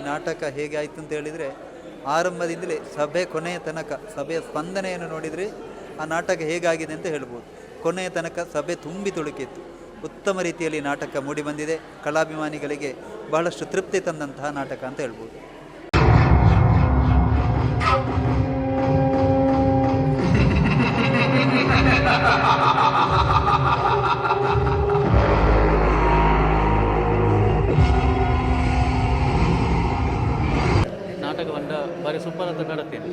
ನಾಟಕ ಹೇಗೆ ಆಯಿತು ಅಂತ ಹೇಳಿದರೆ, ಆರಂಭದಿಂದಲೇ ಸಭೆ ಕೊನೆಯ ತನಕ, ಸಭೆಯ ಸ್ಪಂದನೆಯನ್ನು ನೋಡಿದರೆ ಆ ನಾಟಕ ಹೇಗಾಗಿದೆ ಅಂತ ಹೇಳ್ಬೋದು. ಕೊನೆಯ ತನಕ ಸಭೆ ತುಂಬಿ ತುಳುಕಿತ್ತು. ಉತ್ತಮ ರೀತಿಯಲ್ಲಿ ನಾಟಕ ಮೂಡಿಬಂದಿದೆ ಕಲಾಭಿಮಾನಿಗಳಿಗೆ ಬಹಳಷ್ಟು ತೃಪ್ತಿ ತಂದಂತಹ ನಾಟಕ ಅಂತ ಹೇಳ್ಬೋದು. ಸೂಪರ್ ಅಂತ ಕಾಡುತ್ತೇನೆ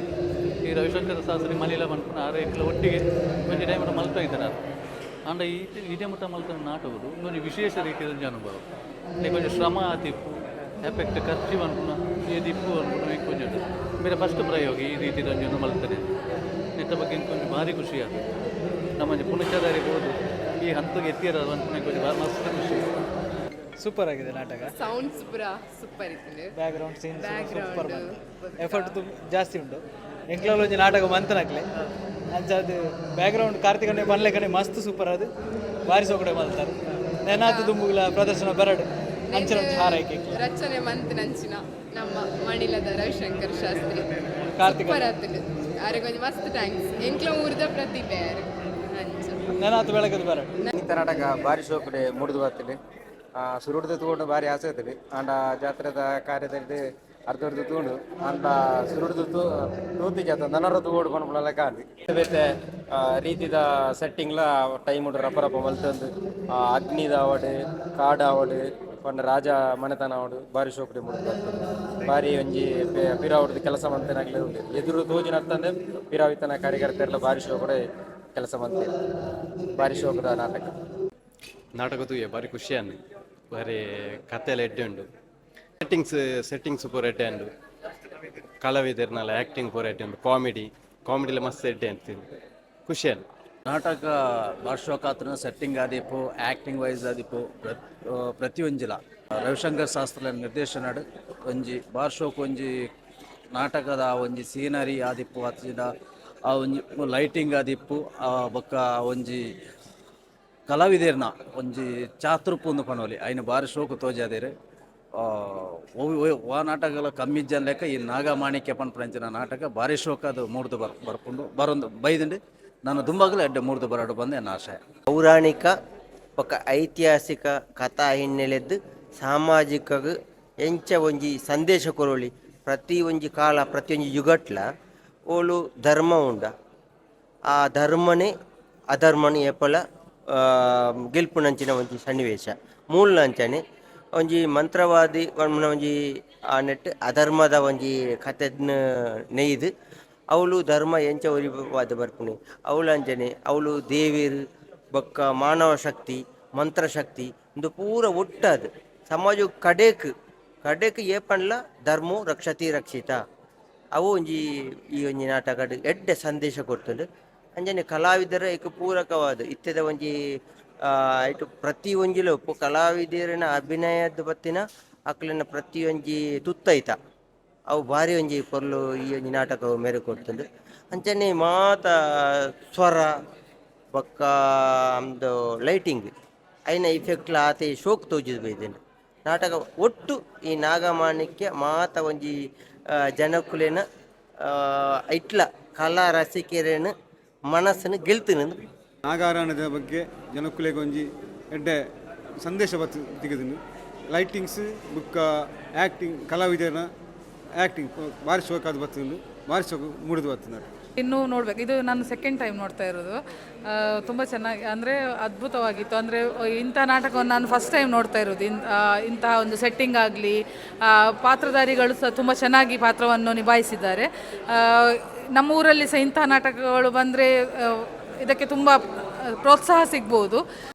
ಈ ರವಿಶಂಕರ ಶಾಸ್ತ್ರಿ ಮಲೀಲ ಬಂದು ಆರು ಎಂಕ್ಲ ಒಟ್ಟಿಗೆ ಒಂದು ಟೈಮ್ ಮಲ್ತಾ ಇದ್ದಾರೆ ಆಂಡ ಈ ಇದೇ ಮಠ ಮಲ್ತ ನಾಟುವುದು ಒಂದು ವಿಶೇಷ ರೀತಿಯ ಅನುಭವ. ಕೊಂಚ ಶ್ರಮ ಆತಿಪ್ಪು ಎಫೆಕ್ಟ್ ಖರ್ಚು ಅಂತ ಈ ದಿಪ್ಪು ಅನ್ಕೊಂಡು ಕೊಂಚ ಬೇರೆ ಫಸ್ಟ್ ಪ್ರಯೋಗ ಈ ರೀತಿ ಒಂದು ಮಲ್ತಾರೆ. ನೆಟ್ಟ ಬಗ್ಗೆ ಕೊಂಚ ಭಾರಿ ಖುಷಿ ಆದ ನಮ್ಮ ಪುನಶ್ಚದಾರಿ ಹೋದು ಈ ಹಂತಕ್ಕೆ ಎತ್ತಿರೋದು ಅಂತ ಕೊಂಚ ಭಾರಿ ಮಸ್ತ್ ಸೂಪರ್ ಆಗಿದೆ ನಾಟಕ. ಸೌಂಡ್ಸ್ ಸೂಪರ್ ಸೂಪರ್ ಇತ್ತು. ಬ್ಯಾಕ್ ಗ್ರೌಂಡ್ ಸೀನ್ಸ್ ಸೂಪರ್ ಬಂತು. ಎಫರ್ಟ್ ತುಂಬ ಜಾಸ್ತಿ ಉಂಟು. ಎಂಕ್ಲಲ್ಲಿ ಒಂಜಿ ನಾಟಕ ಮಂತನಕ್ಲೆ. ಅಂಚ ಅದು ಬ್ಯಾಕ್ ಗ್ರೌಂಡ್ ಬನ್ಲೆ ಕಡೆ ಮಸ್ತ್ ಸೂಪರ್ ಅದು. ಬಾರಿಸೋ ಕಡೆ ಮಲ್ತಾರೆ. ನೆನಾತು ದುಂಬುಗಳ ಪ್ರದರ್ಶನ ಬರಡು. ಅಂಚಿನ ಹಾರ ಹಾರೈಕೆ ರಚನೆ ಮಂತ್ ನಂಚಿನ ನಮ್ಮ ಮಣಿಲದ ರವಿಶಂಕರ್ ಶಾಸ್ತ್ರಿ. ಕಾರ್ತಿಕ ಅವ್ರಿಗೆ ಮಸ್ತ್ ಥ್ಯಾಂಕ್ಸ್ ಎಂಕ್ಲ ಊರ್ದ ಪ್ರತಿಭೆ ನೆನಾತು ಬೆಳಗದು ಬರಡು. ಇಂಥ ನಾಟಕ ಬಾರಿ ಶೋಕಡೆ ಮುಡಿದು ಬರ್ತದೆ ಸುರುಡ್ದು ತಗೊಂಡು ಭಾರಿ ಆಸೆ ಇರ್ತದೆ ಅಂಡ ಜಾತ್ರೆದ ಕಾರ್ಯದಲ್ಲಿ ಅರ್ಧ ತೂಂಡು ತಗೊಂಡು ಅಂಡ ಸುರುಡ್ದು ತೂ ತೂತಿ ಜಾತ ನನ್ನರ ತಗೊಂಡು ಕೊಂಡ್ಬಿಡಲ್ಲ ಅಲ್ಲಿ ಬೇತೆ ರೀತಿದ ಸೆಟ್ಟಿಂಗ್ಲ ಟೈಮ್ ಉಂಡು ರಪ್ಪ ರಪ್ಪ ಮಲ್ತಂದು ಅಗ್ನಿದ ಅವಡು ಕಾಡ ಅವಡು ಪಂಡ ರಾಜ ಮನೆತನ ಅವಡು ಭಾರಿ ಶೋಕಡಿ ಮುಡಿದು ಬಾರಿ ಭಾರಿ ಒಂಜಿ ಪೆ- ಪಿರಾವಡ್ದು ಕೆಲಸ ಮಂತನಾಗ್ಲೇ ಉಂಟು. ಎದುರು ತೋಜಿನ ಅಂತಂದ್ರೆ ಪಿರಾವಿತನ ಕಾರ್ಯಕರ್ತರೆಲ್ಲ ಭಾರಿ ಶೋಕಡೆ ಕೆಲಸ ಮಂತೇವೆ ಭಾರಿ ಶೋಕದ ನಾಟಕ. ನಾಟಕ ತೂಯೆ ಬಾರಿ ಖುಷಿ ಅನ್ನು కథలు ಸೆಟ್ಟಿಂಗ್ಸ್ ಸೆಟ್ಟಿಂಗ್ಸ್ ಪೂರ ಎಡ್ಡೆ ಉಂಡು ಕಲಾವಿದರ್ನೆಲ್ಲ ಆ್ಯಕ್ಟಿಂಗ್ ಪೂರ ಎಡ್ಡೆ ಉಂಡು ಕಾಮಿಡಿ ಕಾಮಿಡಿಲ ಮಸ್ತ್ ಎಡ್ಡೆ ಅಂತೀನಿ ಖುಷಿ ಅನ್ನು ನಾಟಕ ಭಾಷೋಕಾತ್ರನ ಸೆಟ್ಟಿಂಗ್ ಆದಿಪ್ಪು ಆ್ಯಕ್ಟಿಂಗ್ ವೈಸ್ ಆದಿಪ್ಪು ಪ್ರತ್ ಪ್ರತಿ ಒಂಜಿಲ ರವಿಶಂಕರ್ ಶಾಸ್ತ್ರ ನಿರ್ದೇಶನಡ್ ಒಂಜಿ ಭಾಷೋಕ್ ಒಂಜಿ ನಾಟಕದ ಒಂಜಿ ಸೀನರಿ ಆದಿಪ್ಪು ಅತ್ತಿದ ಆ ಒಂಜಿ ಲೈಟಿಂಗ್ ಆದಿಪ್ಪು ಆ ಬೊಕ್ಕ ಒಂಜಿ ಕಲಾವಿದರ್ನ ಒಂಜಿ ಚಾತುರ್ಪುಂದು ಪನೋಲಿ, ಐನ ಬಾರಿ ಶೋಕು ತೋಜಾದೆರ್. ಒವ್- ನಾಟಕಗಳ ಕಮ್ಮಿ ಜನ ಲೆಕ್ಕ ಈ ನಾಗಮಾಣಿಕ್ಯ ಪ್ರಂಚಿನ ನಾಟಕ ಭಾರಿ ಶೋಕ ಅದು ಮೂರ್ದು ಬರ್ ಬರ್ಕೊಂಡು ಬರೊಂದು ಬೈದಂಡಿ. ನಾನು ದುಂಬಾಗಲೇ ಅಡ್ಡ ಮೂರ್ದು ಬರಡು ಬಂದೆ ನನ್ನ ಆಶಯ. ಪೌರಾಣಿಕ ಒಕ್ಕ ಐತಿಹಾಸಿಕ ಕಥಾ ಹಿನ್ನೆಲೆದ್ದು ಸಾಮಾಜಿಕ ಎಂಚ ಒಂಜಿ ಸಂದೇಶ ಕೊರೊಲಿ. ಪ್ರತಿ ಒಂಜಿ ಕಾಲ ಪ್ರತಿಯೊಂಜಿ ಯುಗಟ್ಲ ಓಲು ಧರ್ಮ ಉಂಡ. ಆ ಧರ್ಮನೇ ಅಧರ್ಮನೇ ಏಪಲ ಗೆಲ್ಪುನಂಚಿನ ಒಂಜಿ ಸನ್ನಿವೇಶ. ಮೂಲನಂಚನೆ ಒಂಜಿ ಮಂತ್ರವಾದಿ ಒಂಜಿ ಆ ನೆಟ್, ಅಧರ್ಮದ ಒಂಜಿ ಕಥೆ ನೆಯ್ದು ಅವಳು ಧರ್ಮ ಎಂಚ ಒರಿವಾದ ಬರ್ಪುಣಿ. ಅವಳು ಅಂಜನೆ ಅವಳು ದೇವಿರು, ಬೊಕ್ಕ ಮಾನವ ಶಕ್ತಿ ಮಂತ್ರಶಕ್ತಿ ಇಂದು ಪೂರ ಒಟ್ಟದು. ಸಮಾಜ ಕಡೇಕ್ ಏ ಪಣ್ಲ ಧರ್ಮೋ ರಕ್ಷತಿ ರಕ್ಷಿತ. ಅವು ಒಂಜಿ ಈ ಒಂಜಿ ನಾಟಕ ಎಡ್ಡೆ ಸಂದೇಶ ಕೊಡ್ತದೆ ಅಂಜನೆ ಕಲಾವಿದರ ಏಕ ಪೂರಕವಾದ ಇತ್ತದ ಒಂಜಿ ಐಟು ಪ್ರತಿ ಒಂಜಿಲು ಕಲಾವಿದರಿನ ಅಭಿನಯದ ಬತ್ತಿನ ಅಕ್ಲಿನ ಒಂಜಿ ತುತ್ತೈತ. ಅವು ಭಾರಿ ಒಂಜಿ ಪೊರ್ಲು ಈ ಒಂಜಿ ನಾಟಕ ಮೇರೆ ಕೊಡ್ತದೆ ಅಂಚನೆ ಮಾತ, ಸ್ವರ, ಬೊಕ್ಕ ಆಮ್ದು ಲೈಟಿಂಗ್, ಐನ ಇಫೆಕ್ಟ್ಲ ಆತೆ ಶೋಕ್ ತೋಜಿದ್ ನಾಟಕ ಒಟ್ಟು ಈ ನಾಗಮಾಣಿಕ್ಯ ಮಾತ ಒಂಜಿ ಜನಕುಲೇನ ಇಟ್ಲ ಕಲಾ ರಸಿಕೆರೆನ ಮನಸ್ಸನ್ನು ಗೆಲ್ತಿನ ನಾಗಾರಾಯಣದ ಬಗ್ಗೆ ಜನಕುಲೆಗೊಂಜಿ ಎಡ್ಡೆ ಸಂದೇಶ ಬತ್ತು ತೆಗೆದೀನಿ. ಲೈಟಿಂಗ್ಸ್ ಬುಕ್ಕ ಆ್ಯಕ್ಟಿಂಗ್ ಕಲಾವಿದರ ಆ್ಯಕ್ಟಿಂಗ್ ಭಾರಿ ಶೋಕಾದ ಬರ್ತದೆ ಭಾರಿ ಶೋಕ ಮೂಡಿದು ಬರ್ತದೆ ಇನ್ನೂ ನೋಡ್ಬೇಕು. ಇದು ನಾನು ಸೆಕೆಂಡ್ ಟೈಮ್ ನೋಡ್ತಾ ಇರೋದು. ತುಂಬ ಚೆನ್ನಾಗಿ ಅಂದರೆ ಅದ್ಭುತವಾಗಿತ್ತು. ಅಂದರೆ ಇಂಥ ನಾಟಕವನ್ನು ನಾನು ಫಸ್ಟ್ ಟೈಮ್ ನೋಡ್ತಾ ಇರೋದು. ಇನ್ ಇಂತಹ ಒಂದು ಸೆಟ್ಟಿಂಗ್ ಆಗಲಿ ಪಾತ್ರಧಾರಿಗಳು ಸಹ ತುಂಬ ಚೆನ್ನಾಗಿ ಪಾತ್ರವನ್ನು ನಿಭಾಯಿಸಿದ್ದಾರೆ. ಆ, ನಮ್ಮ ಊರಲ್ಲಿ ಸಹ ಇಂತಹ ನಾಟಕಗಳು ಬಂದರೆ ಇದಕ್ಕೆ ತುಂಬ ಪ್ರೋತ್ಸಾಹ ಸಿಗ್ಬೋದು.